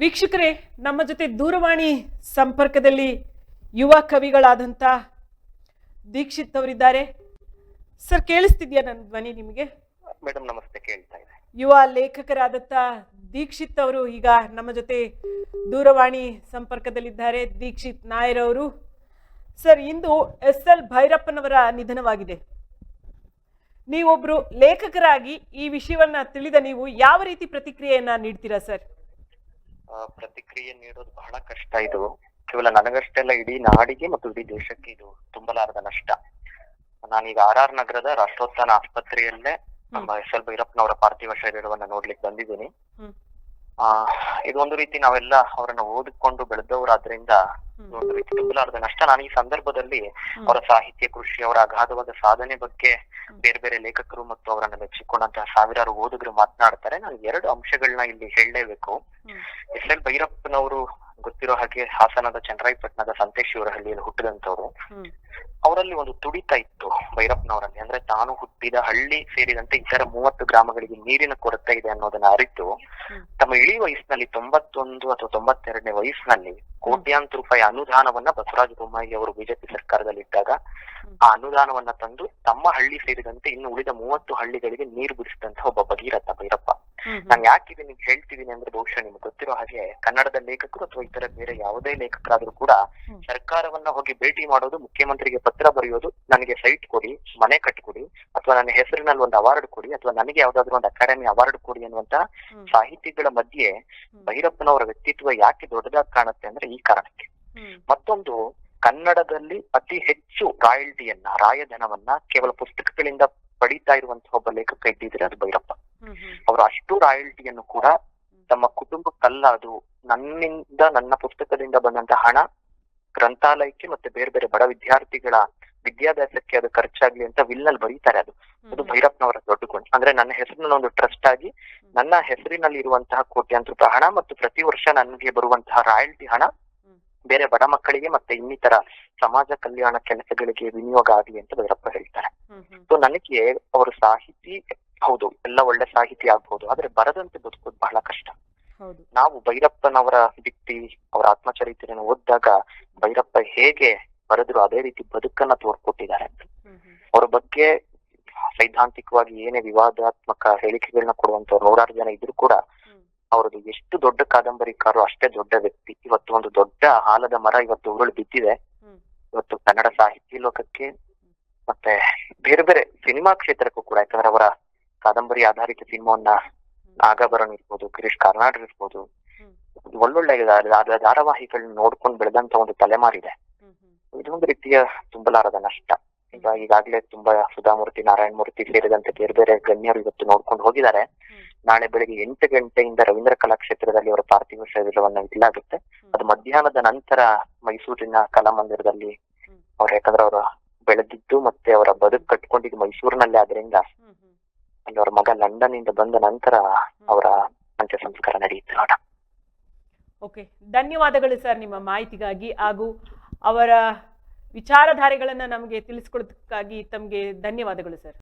ವೀಕ್ಷಕರೇ ನಮ್ಮ ಜೊತೆ ದೂರವಾಣಿ ಸಂಪರ್ಕದಲ್ಲಿ ಯುವ ಕವಿಗಳಾದಂಥ ದೀಕ್ಷಿತ್ ಅವರಿದ್ದಾರೆ. ಸರ್ ಕೇಳಿಸ್ತಿದ್ಯಾ ನನ್ನ ಧ್ವನಿ ನಿಮಗೆ? ಮೇಡಮ್ ನಮಸ್ತೆ ಕೇಳ್ತಾ ಇದೆ. ಯುವ ಲೇಖಕರಾದಂಥ ದೀಕ್ಷಿತ್ ಅವರು ಈಗ ನಮ್ಮ ಜೊತೆ ದೂರವಾಣಿ ಸಂಪರ್ಕದಲ್ಲಿದ್ದಾರೆ ದೀಕ್ಷಿತ್ ನಾಯರ್ ಅವರು. ಸರ್ ಇಂದು ಎಸ್ ಎಲ್ ಭೈರಪ್ಪನವರ ನಿಧನವಾಗಿದೆ. ನೀವೊಬ್ರು ಲೇಖಕರಾಗಿ ಈ ವಿಷಯವನ್ನ ತಿಳಿದ ನೀವು ಯಾವ ರೀತಿ ಪ್ರತಿಕ್ರಿಯೆಯನ್ನ ನೀಡ್ತೀರಾ ಸರ್? ಪ್ರತಿಕ್ರಿಯೆ ನೀಡೋದು ಬಹಳ ಕಷ್ಟ ಇದು. ಕೇವಲ ನನಗಷ್ಟೇ ಅಲ್ಲ ಇಡೀ ನಾಡಿಗೆ ಮತ್ತು ಇಡೀ ದೇಶಕ್ಕೆ ಇದು ತುಂಬಲಾರದ ನಷ್ಟ. ನಾನೀಗ ಆರ್ ಆರ್ ನಗರದ ರಾಷ್ಟ್ರೋತ್ಥಾನ ಆಸ್ಪತ್ರೆಯಲ್ಲೇ ನಮ್ಮ ಎಸ್ ಎಲ್ ಭೈರಪ್ಪನವರ ಪಾರ್ಥಿವ ಶರೀರವನ್ನ ನೋಡ್ಲಿಕ್ಕೆ ಬಂದಿದ್ದೀನಿ. ಆ ಇದೊಂದು ಒಂದು ರೀತಿ ನಾವೆಲ್ಲ ಅವರನ್ನ ಓದಿಕೊಂಡು ಬೆಳೆದವರಾದ್ರಿಂದ ಒಂದು ರೀತಿ ತುಂಬಲಾರದ ನಷ್ಟ ನಾನು ಈ ಸಂದರ್ಭದಲ್ಲಿ ಅವರ ಸಾಹಿತ್ಯ ಕೃಷಿ ಅವರ ಅಗಾಧವಾದ ಸಾಧನೆ ಬಗ್ಗೆ ಬೇರೆ ಬೇರೆ ಲೇಖಕರು ಮತ್ತು ಅವರನ್ನ ಮೆಚ್ಚಿಕೊಂಡಂತಹ ಸಾವಿರಾರು ಓದುಗರು ಮಾತನಾಡ್ತಾರೆ. ನಾನು ಎರಡು ಅಂಶಗಳನ್ನ ಇಲ್ಲಿ ಹೇಳಲೇಬೇಕು. ಎಸ್ ಎಲ್ ಭೈರಪ್ಪನವರು ಗೊತ್ತಿರೋ ಹಾಗೆ ಹಾಸನದ ಚನ್ನರಾಯಪಟ್ಟಣದ ಸಂತೇಶ್ವರ ಹಳ್ಳಿಯಲ್ಲಿ ಹುಟ್ಟಿದಂತವ್ರು. ಅವರಲ್ಲಿ ಒಂದು ತುಡಿತ ಇತ್ತು ಭೈರಪ್ಪನವರಲ್ಲಿ. ಅಂದ್ರೆ ತಾನು ಹುಟ್ಟಿದ ಹಳ್ಳಿ ಸೇರಿದಂತೆ ಇತರ ಮೂವತ್ತು ಗ್ರಾಮಗಳಿಗೆ ನೀರಿನ ಕೊರತೆ ಇದೆ ಅನ್ನೋದನ್ನ ಅರಿತು. ತಮ್ಮ ಇಳಿ ವಯಸ್ಸಿನಲ್ಲಿ ತೊಂಬತ್ತೊಂದು ಅಥವಾ ತೊಂಬತ್ತೆರಡನೇ ವಯಸ್ಸಿನಲ್ಲಿ ಕೋಟ್ಯಾಂತರ ರೂಪಾಯಿ ಅನುದಾನವನ್ನ ಬಸವರಾಜ ಬೊಮ್ಮಾಯಿ ಅವರು ಬಿಜೆಪಿ ಸರ್ಕಾರದಲ್ಲಿ ಇದ್ದಾಗ ಆ ಅನುದಾನವನ್ನ ತಂದು ತಮ್ಮ ಹಳ್ಳಿ ಸೇರಿದಂತೆ ಇನ್ನು ಉಳಿದ ಮೂವತ್ತು ಹಳ್ಳಿಗಳಿಗೆ ನೀರು ಬಿಡಿಸಿದಂತ ಒಬ್ಬ ಭಗೀರಥ ಭೈರಪ್ಪ. ನಾನು ಯಾಕೆ ಇದನ್ನ ಹೇಳ್ತಿದ್ದೀನಿ ಅಂದ್ರೆ ಬಹುಶಃ ನಿಮ್ಗೆ ಗೊತ್ತಿರೋ ಹಾಗೆ ಕನ್ನಡದ ಲೇಖಕರು ಅಥವಾ ಇತರ ಬೇರೆ ಯಾವುದೇ ಲೇಖಕರಾದ್ರೂ ಕೂಡ ಸರ್ಕಾರವನ್ನ ಹೋಗಿ ಭೇಟಿ ಮಾಡೋದು ಮುಖ್ಯಮಂತ್ರಿಗೆ ಪತ್ರ ಬರೆಯೋದು ನನಗೆ ಸೈಟ್ ಕೊಡಿ ಮನೆ ಕಟ್ಕೊಡಿ ಅಥವಾ ನನ್ನ ಹೆಸರಿನಲ್ಲಿ ಒಂದು ಅವಾರ್ಡ್ ಕೊಡಿ ಅಥವಾ ನನಗೆ ಯಾವ್ದಾದ್ರು ಒಂದು ಅಕಾಡೆಮಿ ಅವಾರ್ಡ್ ಕೊಡಿ ಅನ್ನುವಂತ. ಸಾಹಿತಿಗಳ ಮಧ್ಯೆ ಭೈರಪ್ಪನವರ ವ್ಯಕ್ತಿತ್ವ ಯಾಕೆ ದೊಡ್ಡದಾಗಿ ಕಾಣುತ್ತೆ ಅಂದ್ರೆ ಈ ಕಾರಣಕ್ಕೆ. ಮತ್ತೊಂದು ಕನ್ನಡದಲ್ಲಿ ಅತಿ ಹೆಚ್ಚು ರಾಯಲ್ಟಿಯನ್ನ ರಾಯಧನವನ್ನ ಕೇವಲ ಪುಸ್ತಕಗಳಿಂದ ಪಡೀತಾ ಇರುವಂತಹ ಒಬ್ಬ ಲೇಖಕ ಇದ್ದಿದ್ರೆ ಅದು ಭೈರಪ್ಪ. ಅವರು ಅಷ್ಟು ರಾಯಲ್ಟಿಯನ್ನು ಕೂಡ ತಮ್ಮ ಕುಟುಂಬಕ್ಕಲ್ಲ ಅದು ನನ್ನಿಂದ ನನ್ನ ಪುಸ್ತಕದಿಂದ ಬಂದಂತ ಹಣ ಗ್ರಂಥಾಲಯಕ್ಕೆ ಮತ್ತೆ ಬೇರೆ ಬೇರೆ ಬಡ ವಿದ್ಯಾರ್ಥಿಗಳ ವಿದ್ಯಾಭ್ಯಾಸಕ್ಕೆ ಅದು ಖರ್ಚಾಗ್ಲಿ ಅಂತ ವಿಲ್ನಲ್ಲಿ ಬರೀತಾರೆ ಅದು. ಅದು ಭೈರಪ್ಪನವರ ದೊಡ್ಡ ಗುಣ. ಅಂದ್ರೆ ನನ್ನ ಹೆಸರಿನ ಒಂದು ಟ್ರಸ್ಟ್ ಆಗಿ ನನ್ನ ಹೆಸರಿನಲ್ಲಿ ಇರುವಂತಹ ಕೋಟ್ಯಾಂತರ ಹಣ ಮತ್ತು ಪ್ರತಿ ವರ್ಷ ನನಗೆ ಬರುವಂತಹ ರಾಯಲ್ಟಿ ಹಣ ಬೇರೆ ಬಡ ಮಕ್ಕಳಿಗೆ ಮತ್ತೆ ಇನ್ನಿತರ ಸಮಾಜ ಕಲ್ಯಾಣ ಕೆಲಸಗಳಿಗೆ ವಿನಿಯೋಗ ಆಗಲಿ ಅಂತ ಭೈರಪ್ಪ ಹೇಳ್ತಾರೆ. ಸೊ ನನಗೆ ಅವರು ಸಾಹಿತಿ ಹೌದು ಎಲ್ಲ ಒಳ್ಳೆ ಸಾಹಿತಿ ಆಗ್ಬಹುದು ಆದ್ರೆ ಬರದಂತೆ ಬದುಕೋದು ಬಹಳ ಕಷ್ಟ ನಾವು ಭೈರಪ್ಪನವರ ವ್ಯಕ್ತಿ ಅವರ ಆತ್ಮಚರಿತ್ರೆಯನ್ನು ಓದಿದಾಗ ಭೈರಪ್ಪ ಹೇಗೆ ಬರೆದ್ರು ಅದೇ ರೀತಿ ಬದುಕನ್ನ ತೋರ್ಕೊಟ್ಟಿದ್ದಾರೆ. ಅವ್ರ ಬಗ್ಗೆ ಸೈದ್ಧಾಂತಿಕವಾಗಿ ಏನೇ ವಿವಾದಾತ್ಮಕ ಹೇಳಿಕೆಗಳನ್ನ ಕೊಡುವಂತ ನೂರಾರು ಜನ ಇದ್ರು ಕೂಡ ಅವ್ರದ್ದು ಎಷ್ಟು ದೊಡ್ಡ ಕಾದಂಬರಿಕಾರರು ಅಷ್ಟೇ ದೊಡ್ಡ ವ್ಯಕ್ತಿ ಇವತ್ತು ಒಂದು ದೊಡ್ಡ ಆಲದ ಮರ ಇವತ್ತು ಉರುಳು ಬಿದ್ದಿದೆ ಇವತ್ತು ಕನ್ನಡ ಸಾಹಿತ್ಯ ಲೋಕಕ್ಕೆ ಮತ್ತೆ ಬೇರೆ ಬೇರೆ ಸಿನಿಮಾ ಕ್ಷೇತ್ರಕ್ಕೂ ಕೂಡ ಯಾಕಂದ್ರೆ ಅವರ ಕಾದಂಬರಿ ಆಧಾರಿತ ಸಿನಿಮಾವನ್ನ ನಾಗಾಭರಣ ಇರ್ಬೋದು ಗಿರೀಶ್ ಕಾರ್ನಾಡ್ ಇರ್ಬೋದು ಒಳ್ಳೊಳ್ಳೆ ಧಾರಾವಾಹಿಗಳನ್ನ ನೋಡ್ಕೊಂಡು ಬೆಳೆದಂತ ಒಂದು ತಲೆಮಾರಿದೆ ಹ್ಮ್. ಹ್ಮ್. ಇದು ಒಂದು ರೀತಿಯ ತುಂಬಲಾರದ ನಷ್ಟ ಈಗ ಈಗಾಗಲೇ ತುಂಬಾ ಸುಧಾಮೂರ್ತಿ ನಾರಾಯಣ ಮೂರ್ತಿ ಸೇರಿದಂತೆ ಬೇರೆ ಬೇರೆ ಗಣ್ಯರು ಇವತ್ತು ನೋಡ್ಕೊಂಡು ಹೋಗಿದ್ದಾರೆ. ನಾಳೆ ಬೆಳಿಗ್ಗೆ ಎಂಟು ಗಂಟೆಯಿಂದ ರವೀಂದ್ರ ಕಲಾಕ್ಷೇತ್ರದಲ್ಲಿ ಅವರ ಪಾರ್ಥಿವ ಶರೀರವನ್ನ ಇಡಲಾಗುತ್ತೆ. ಅದು ಮಧ್ಯಾಹ್ನದ ನಂತರ ಮೈಸೂರಿನ ಕಲಾಮಂದಿರದಲ್ಲಿ. ಅವ್ರು ಯಾಕಂದ್ರೆ ಅವರು ಬೆಳೆದಿದ್ದು ಮತ್ತೆ ಅವರ ಬದುಕು ಕಟ್ಕೊಂಡಿದ್ದು ಮೈಸೂರಿನಲ್ಲಿ ಆದ್ರಿಂದ. ಅಲ್ಲಿ ಅವರ ಮಗ ಲಂಡನ್ ಇಂದ ಬಂದ ನಂತರ ಅವರ ಅಂತ್ಯ ಸಂಸ್ಕಾರ ನಡೆಯುತ್ತೆ ನೋಡ. ಓಕೆ ಧನ್ಯವಾದಗಳು ಸರ್ ನಿಮ್ಮ ಮಾಹಿತಿಗಾಗಿ ಹಾಗೂ ಅವರ ವಿಚಾರಧಾರೆಗಳನ್ನು ನಮಗೆ ತಿಳಿಸ್ಕೊಡೋದಕ್ಕಾಗಿ ತಮಗೆ ಧನ್ಯವಾದಗಳು ಸರ್.